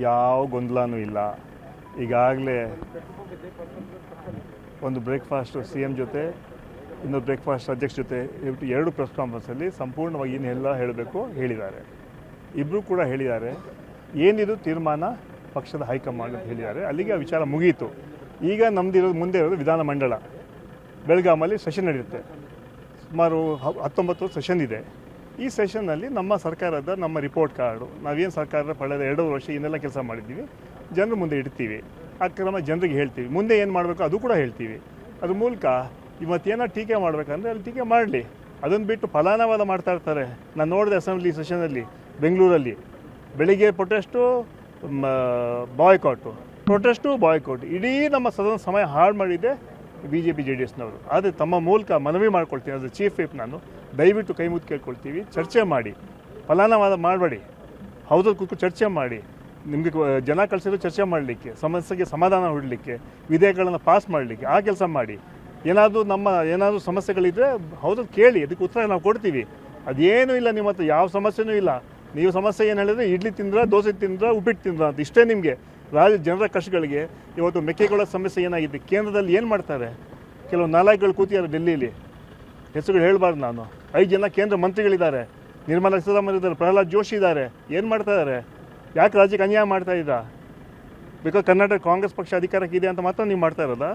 ಯಾವ ಗೊಂದಲನೂ ಇಲ್ಲ. ಈಗಾಗಲೇ ಒಂದು ಬ್ರೇಕ್ಫಾಸ್ಟು ಸಿ ಎಂ ಜೊತೆ, ಇನ್ನೊಂದು ಬ್ರೇಕ್ಫಾಸ್ಟ್ ಅಧ್ಯಕ್ಷ ಜೊತೆ ಇವತ್ತು ಎರಡು ಪ್ರೆಸ್ ಕಾನ್ಫರೆನ್ಸಲ್ಲಿ ಸಂಪೂರ್ಣವಾಗಿ ಏನೆಲ್ಲ ಹೇಳಬೇಕು ಹೇಳಿದ್ದಾರೆ. ಇಬ್ಬರು ಕೂಡ ಹೇಳಿದ್ದಾರೆ. ಏನಿದು ತೀರ್ಮಾನ ಪಕ್ಷದ ಹೈಕಮಾಂಡ್ ಅಂತ ಹೇಳಿದ್ದಾರೆ. ಅಲ್ಲಿಗೆ ಆ ವಿಚಾರ ಮುಗಿಯಿತು ಈಗ ನಮ್ಮದಿರೋದು ಮುಂದೆ ಇರೋದು ವಿಧಾನಮಂಡಲ ಬೆಳಗಾಮಲ್ಲಿ ಸೆಷನ್ ನಡೆಯುತ್ತೆ. ಸುಮಾರು ಹತ್ತೊಂಬತ್ತು ಸೆಷನ್ ಇದೆ. ಈ ಸೆಷನ್ನಲ್ಲಿ ನಮ್ಮ ಸರ್ಕಾರದ ನಮ್ಮ ರಿಪೋರ್ಟ್ ಕಾರ್ಡು ನಾವೇನು ಸರ್ಕಾರದ ಪಡೆದ ಎರಡು ವರ್ಷ ಏನೆಲ್ಲ ಕೆಲಸ ಮಾಡಿದ್ದೀವಿ. ಜನರ ಮುಂದೆ ಇಡ್ತೀವಿ. ಆ ಕ್ರಮ ಜನರಿಗೆ ಹೇಳ್ತೀವಿ. ಮುಂದೆ ಏನು ಮಾಡಬೇಕು ಅದು ಕೂಡ ಹೇಳ್ತೀವಿ. ಅದ್ರ ಮೂಲಕ ಇವತ್ತೇನೋ ಟೀಕೆ ಮಾಡಬೇಕಂದ್ರೆ ಅಲ್ಲಿ ಟೀಕೆ ಮಾಡಲಿ. ಅದನ್ನು ಬಿಟ್ಟು ಫಲಾನವಾದ ಮಾಡ್ತಾ ಇರ್ತಾರೆ. ನಾನು ನೋಡಿದೆ ಅಸೆಂಬ್ಲಿ ಸೆಷನಲ್ಲಿ ಬೆಂಗಳೂರಲ್ಲಿ. ಬೆಳಿಗ್ಗೆ ಪ್ರೊಟೆಸ್ಟು ಬಾಯ್ಕಾಟು ಪ್ರೊಟೆಸ್ಟು ಬಾಯ್ಕಾಟ್ ಇಡೀ ನಮ್ಮ ಸದನ ಸಮಯ ಹಾಳು ಮಾಡಿದ್ದೆ B J P J D ಎಸ್ನವರು ಆದರೆ ತಮ್ಮ ಮೂಲಕ ಮನವಿ ಮಾಡ್ಕೊಳ್ತೀನಿ. ಅದು ಚೀಫ್ ವಿಪ್ ನಾನು. ದಯವಿಟ್ಟು ಕೈ ಕೇಳ್ಕೊಳ್ತೀವಿ. ಚರ್ಚೆ ಮಾಡಿ. ಫಲಾನವಾದ ಮಾಡಬೇಡಿ. ಹೌದಲ್ಲಿ ಕೂತ್ಕೊಂಡು ಚರ್ಚೆ ಮಾಡಿ. ನಿಮಗೆ ಜನ ಕಳಿಸಿದ್ರು ಚರ್ಚೆ ಮಾಡಲಿಕ್ಕೆ, ಸಮಸ್ಯೆಗೆ ಸಮಾಧಾನ ಹುಡಲಿಕ್ಕೆ, ವಿಧೇಯಕಗಳನ್ನು ಪಾಸ್ ಮಾಡಲಿಕ್ಕೆ, ಆ ಕೆಲಸ ಮಾಡಿ. ಏನಾದರೂ ನಮ್ಮ, ಏನಾದರೂ ಸಮಸ್ಯೆಗಳಿದ್ದರೆ ಹೌದಲ್ಲಿ ಕೇಳಿ. ಅದಕ್ಕೆ ಉತ್ತರ ನಾವು ಕೊಡ್ತೀವಿ. ಅದೇನೂ ಇಲ್ಲ ನಿಮ್ಮ ಹತ್ರ. ಯಾವ ಸಮಸ್ಯೆನೂ ಇಲ್ಲ. ನೀವು ಸಮಸ್ಯೆ ಏನು ಹೇಳಿದ್ರೆ, ಇಡ್ಲಿ ತಿಂದ್ರ, ದೋಸೆ ತಿಂದ್ರ, ಉಪ್ಪಿಟ್ಟು ತಿಂದ್ರ ಅಂತ. ಇಷ್ಟೇ ನಿಮಗೆ. ರಾಜ್ಯ ಜನರ ಕಷ್ಟಗಳಿಗೆ ಇವತ್ತು ಮೆಕ್ಕೆಜೋಳದ ಸಮಸ್ಯೆ ಏನಾಗಿದೆ? ಕೇಂದ್ರದಲ್ಲಿ ಏನು ಮಾಡ್ತಾರೆ? ಕೆಲವು ನಾಲಾಯಕಗಳು ಕೂತಿದ್ದಾರೆ ಡೆಲ್ಲಿಲಿ. ಹೆಸರುಗಳು ಹೇಳಬಾರ್ದು ನಾನು. ಐದು ಜನ ಕೇಂದ್ರ ಮಂತ್ರಿಗಳಿದ್ದಾರೆ. ನಿರ್ಮಲಾ ಸೀತಾರಾಮನ್ ಇದ್ದಾರೆ, ಪ್ರಹ್ಲಾದ್ ಜೋಶಿ ಇದ್ದಾರೆ. ಏನು ಮಾಡ್ತಾ ಇದ್ದಾರೆ ಯಾಕೆ ರಾಜ್ಯಕ್ಕೆ ಅನ್ಯಾಯ ಮಾಡ್ತಾ ಇದ್ದ ಬಿಕಾಸ್ ಕರ್ನಾಟಕ ಕಾಂಗ್ರೆಸ್ ಪಕ್ಷ ಅಧಿಕಾರಕ್ಕೆ ಇದೆ ಅಂತ ಮಾತ್ರ ನೀವು ಮಾಡ್ತಾ ಇರೋದಾ?